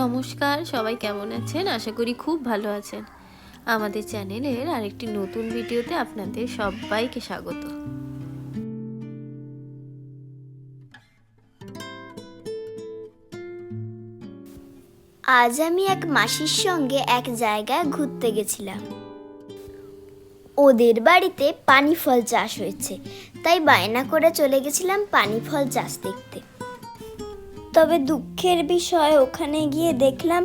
নমস্কার, সবাই কেমন আছেন? আশা করি খুব ভালো আছেন। আমাদের চ্যানেলের আরেকটি নতুন ভিডিওতে আপনাদের সবাইকে স্বাগত। আজ আমি এক মাসির সঙ্গে এক জায়গায় ঘুরতে গেছিলাম। ওদের বাড়িতে পানি ফল চাষ হয়েছে। তাই বায়না করে চলে গেছিলাম পানি ফল চাষ দেখতে। তবে দুঃখের বিষয়, ওখানে গিয়ে দেখলাম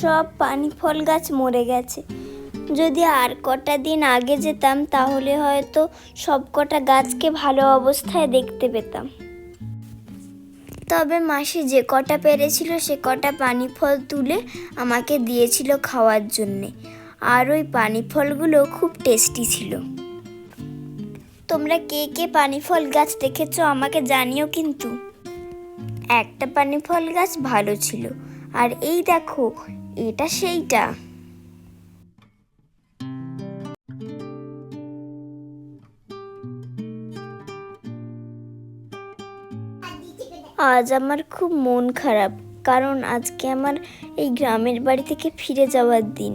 সব পানি ফল গাছ মরে গেছে। যদি আর কটা দিন আগে যেতাম, তাহলে হয়তো সব কটা গাছকে ভালো অবস্থায় দেখতে পেতাম। তবে মাসি যে কটা পেরেছিল, সে কটা পানি ফল তুলে আমাকে দিয়েছিল খাওয়ার জন্যে। আর ওই পানি ফলগুলো খুব টেস্টি ছিল। তোমরা কে কে পানি ফল গাছ দেখেছ আমাকে জানিও কিন্তু। একটা পানি ফল গাছ ভালো ছিল, আর এই দেখো, এটা সেইটা। আজ আমার খুব মন খারাপ, কারণ আজকে আমার এই গ্রামের বাড়ি থেকে ফিরে যাওয়ার দিন।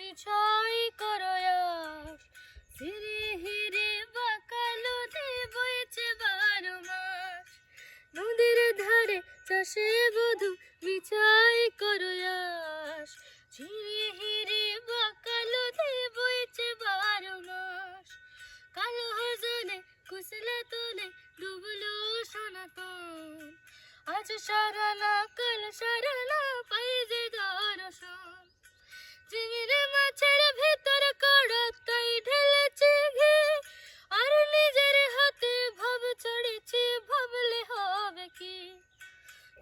মিছাই করয়াস। হিরে হিরে বাকালো বইছে বারো মাস। নদীর ধারে চাষে বধু মিছাই করয়াস। হিরে হিরে বাকালো বইছে বারো মাস। কালো হজনে কুশলা তোলে ডুবলো সনাতন। আজ সারানা, কাল সারানা পাই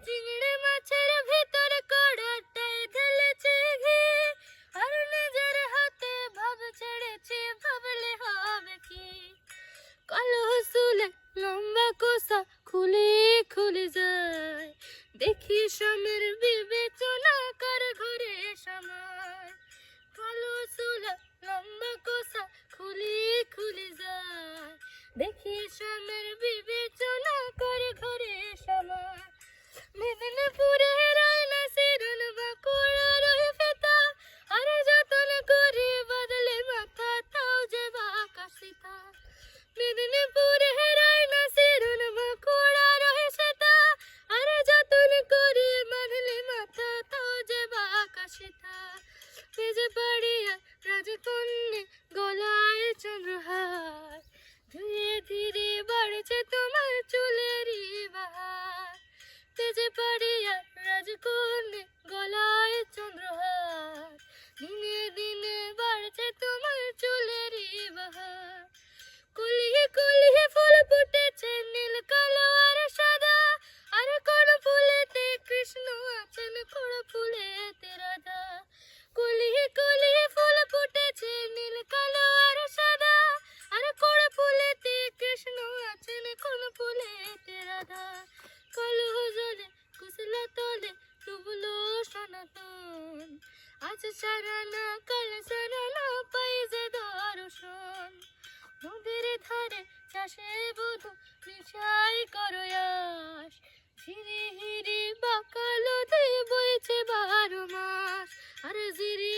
চিংড়ি মাছের ভিতর কড়াটাই ঢেলেছে ঘি। আর নিজের হাতে ভাব ছেড়েছে, ভাবলে হবে কি? কালো চুলে লম্বা কোসা খুলে খুলে যায়। দেখি স্বামীর বিবেচনা কর ঘরে সময়। কালো চুলা লম্বা কোসা খুলে খুলে যায়। দেখি ভেজে পাড়িয়া রাজকন্যে গলায় চন্দ্রহার ধীরে ধীরে বাড়ছে তোমার চুলেরই চরণ কাল চরণ পাইজে দর্শন নদীর ধারে চাষে বধু নিশাই করয়াস হিরি হিরি বাকালো বইছে বারো মাস আর জিরি